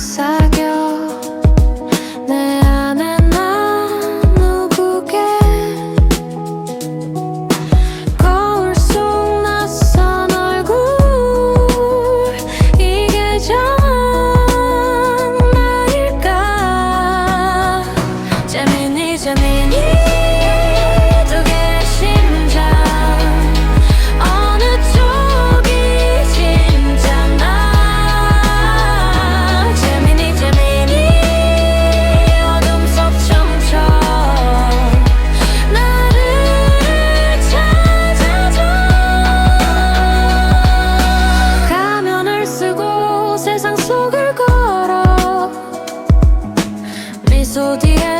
looks face all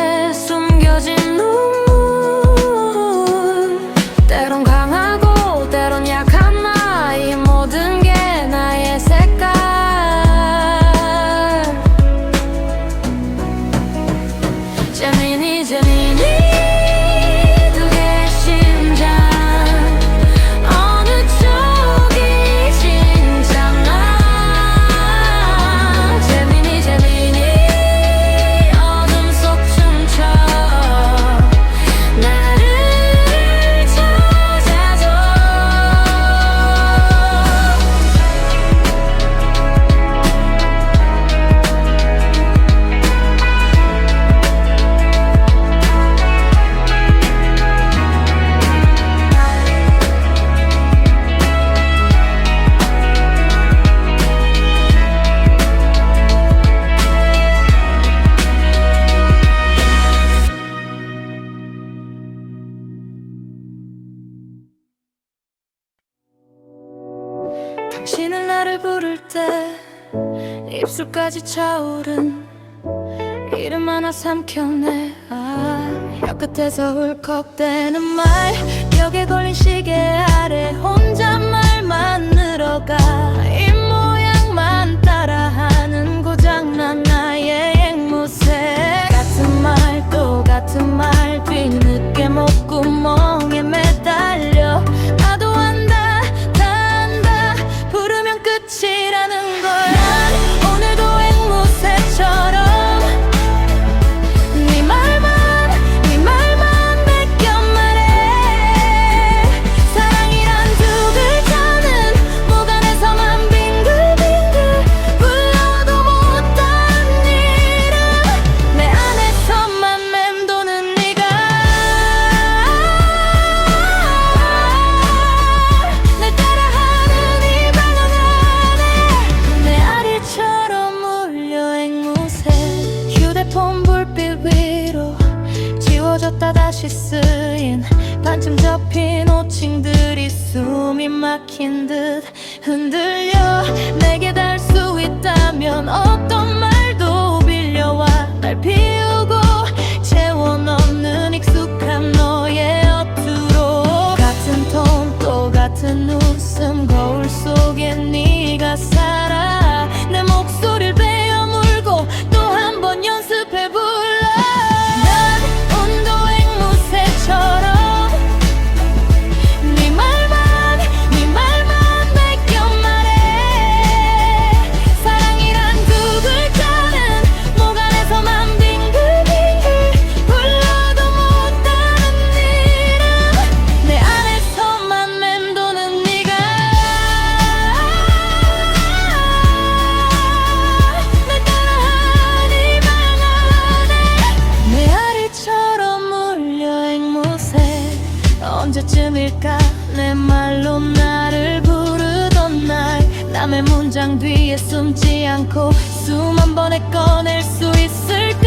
때 입술까지 차오른 이름 하나 삼켜내 아, 혀끝에서 울컥대는 말 벽에 걸린 시계야 썼다 다시 쓰인 반쯤 접힌 호칭들이 숨이 막힌 듯 흔들려 내게 달 수 있다면 어떤 말도 빌려와 날 피우 밤의 문장 뒤에 숨지 않고 숨 한 번에 꺼낼 수 있을까?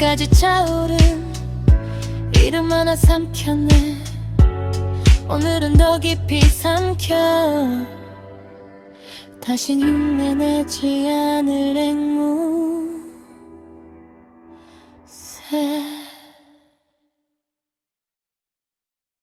끝까지 차오른 이름 하나 삼켰네. 오늘은 더 깊이 삼켜. 다시 흉내내지 않을 앵무.